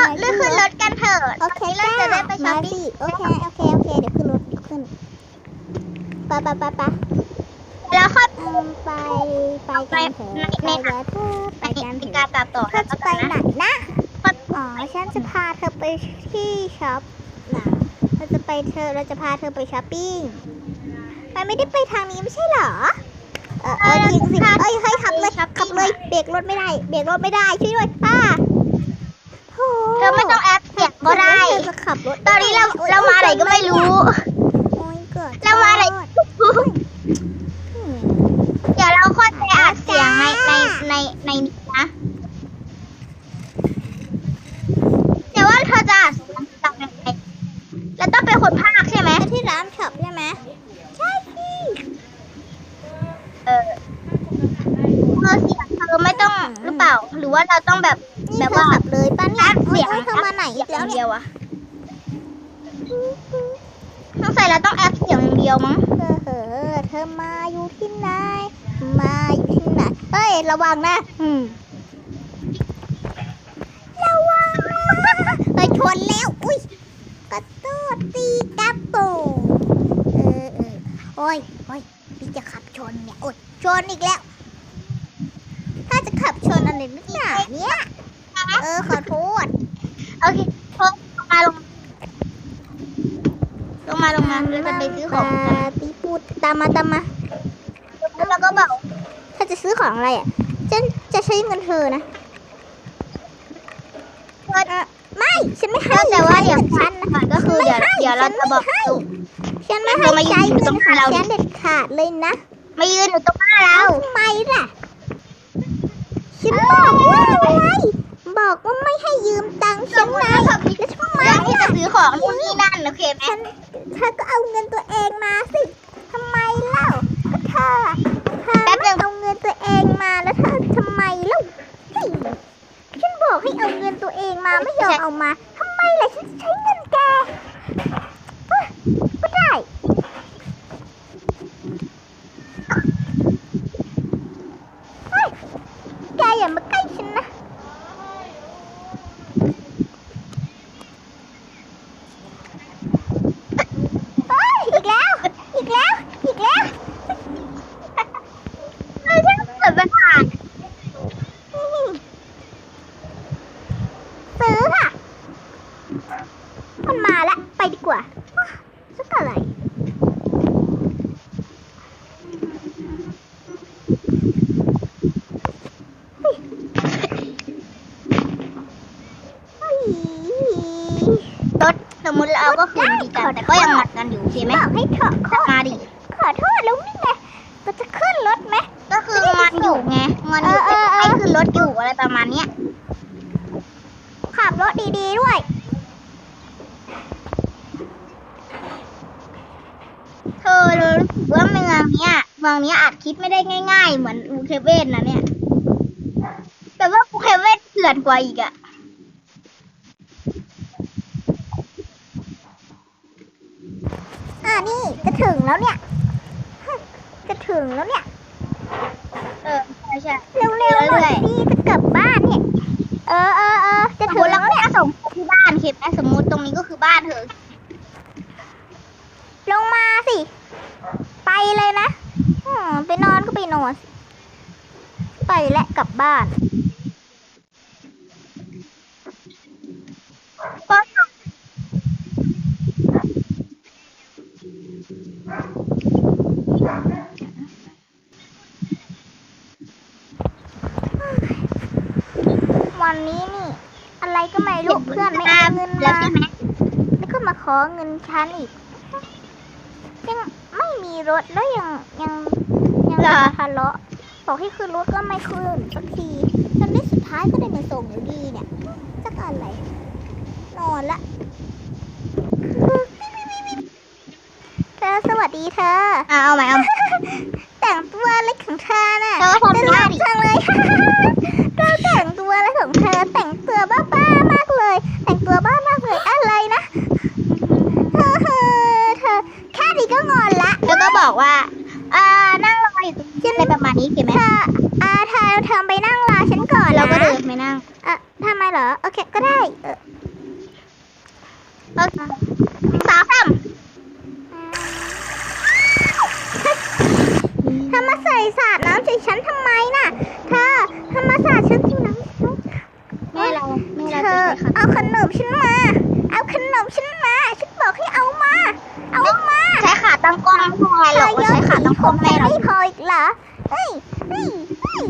เข้าหรือขึ้นรถกันเถอะโอเคตอนนี้เราจะได้ไปช้อมาปปิ้สิงโอเคโอเคโอเคเดี๋ยวขึ้นรถเดี๋ยวขึ้นไปไปไปไปแล้วค่อยอืมไปไปกันเถอะไปกันเถอะไปไปกันเถการอะตัดต่อเธอจะไปไหนนะอ๋อฉันจะพาเธอไปที่ช็อปนะเราจะไปเธอเราจะพาเธอไปช้อปปิ้งมันไม่ได้ไปทางนี้ไม่ใช่เหรอเออเออจริงสิเอ้ยเฮ้ยขับเลยขับเลยเบรกรถไม่ได้เบรกรถไม่ได้ช่วยด้วยป้าโธ่ เธอไม่ต้องแอปเสียงก็ได้เธอจะขับรถตอนนี้เราเรามาไหนก็ไม่รู้ โอ้ยเกิดเรามาไหนอืมเดี๋ยวเราค่อยไปอัดเสียงในในในในนี้นะแต่ว่าเธอจะอัดเสียงตามยังไงแล้วต้องเป็นคนพากย์ใช่ไหมไปที่ร้านช็อปใช่ไหมใช่สิเออเออเสียงเธอไม่ต้องหรือเปล่า หรือว่าเราต้องแบบนี่ แบบเธอว่าขับเลยป้าเนี่ยอัดเสียงโอ้ยเธอมาไหนอีกแล้วเดีเนี่ยยวอะสงสัยเราต้องแอปเสียงเดียวมั้งเธอเออเธอมาอยู่ที่ไหนมาอยู่ที่ไหนเฮ้ยระวังนะอืมระวังนะเฮ้ยชนแล้วอุ้ยกระโดดตีกระโปรงเออเออโอ้ยโอ้ยพี่จะขับชนเนี่ยโอ้ยชนอีกแล้ว ถ้าจะขับชนอะไรนักหนาเนี่ย เออขอโทษโอเคลงมาลงลงมาลงมาเราจะไปซื้อของกันปาปีปูดตามมาตามมาแล้วก็บอกถ้าจะซื้อของอะไรอะฉันจะใช้เงินเธอนะเพื่อนไม่ฉันไม่ให้แต่ว่าเดี๋ยวฉันนะก็คือเดี๋ยวเดี๋ยวเราจะบอกฉันไม่ให้เธอมายืนใช้อยู่เงิตรนงของเราฉันเด็ดขาดเลยนะมายืนอยู่ตรงหน้าเราทำไมล่ะฉันบอกว่าอะไร บอกว่าไม่ให้ยืมตังค์ฉันนะแล้วทำไมแล้วที่ล่ะจะซื้อของนู่นนี่นั่นโอเคไหมฉันเธอก็เอาเงินตัวเองมาสิทำไมเล่าก็เธอเธอไม่เอาเงินตัวเองมาแล้วเธอทำไมเล่าเฮ้ยฉันบอกให้เอาเงินตัวเองมาไม่ยอมเอามาทำไมล่ะฉันจะใช้เงินแกเอ้ยก็ได้เฮ้ยแกอย่ามาใกล้ฉันนะ เฮ้ยอีกแล้ว อีกแล้ว อีกแล้ว เออฉันเกิดปัญหา ซื้อค่ะ มันมาแล้วไปดีกว่าสักอะไรเฮ้ยรถสมมติเราก็คืนดีกัน แต่ก็ยังหมัดกันอยู่โอเคไหมบอกให้เถอะขอมาดิขอโทษแล้วนี่ไงเราจะขึ้นรถไหมก็คืองอนอยู่ไงงอนอยู่เออเออเออให้ขึ้นรถอยู่อะไรประมาณเนี้ยขับรถดีๆด้วย เธ อรู้สึกว่าเมืองเนี้ยเมืองเนี้ยอัดคลิปไม่ได้ง่าย ๆ เหมือนอูเคเว่นนะเนี่ย แต่ว่าอูเคเว่นเถื่อนกว่าอีกอะอ่านี่จะถึงแล้วเนี่ย จะถึงแล้วเนี่ย เออใช่ใช่เร็วๆหน่อยสิจะกลับบ้านเนี่ย เออเออเออจะสมถึมงติแล้เราวก็เนี่ยมาส่งที่บ้านเคปนะสมมติตรงนี้ก็คือบ้านเธอลงมาสิ ไปเลยนะไปนอนก็ไปนอน ไปและกลับบ้านก็วันนี้นี่ อะไรก็ไม่รู้เพื่อนไม่เอาเงินมาแล้วก็มาขอเงินฉันอีกยัง ม่มีรถแล้วยังยังยังมาทะเลาะบอกให้ขึ้นรถก็ไม่ขึ้นสักทีจนที่สุดท้ายก็ได้มาส่งอยู่ดีเนี่ยสักอะไรนอนละเธอสวัสดีเธอ อะเอาใหม่เอาใหม่ แต่งตัวอะไรของเธอน่ะเธอทำน่าหน้ารักดิจังเลยเธอแต่งตัวอะไรของเธอ แต่งตัวบ้าๆมากเลย แต่งตัวบ้ามากเลย อะไรนะเธอเธอเธอแค่นี้ก็งอนละ แล้ วก็บอกว่าอ่านั่งรออยู่ตรงนี้อะไรประมาณนี้เห็นไหมเธออาเธอเธอไปนั่งรอฉันก่อนนะเราก็เดินไปนั่งเอ่อทำไมเหรอ โอเค ก็ได้ เออโอเคสามสามเธอมาใส่สาดน้ำใส่ฉันทำไมน่ะ เธอเธอมาสาดฉันจริงน้ำแม่เราแม่เธเราอจะใช้ค่ะเอาขนมฉันมา เอาขนมฉันมา ฉันบอกให้เอามา เอามาใช้ขา ตั้งกล้องไม่พอหรอกใช้ขาตั้งกล้องไม่พออีกเหรอเฮ้ยเฮ้ยเฮ้ย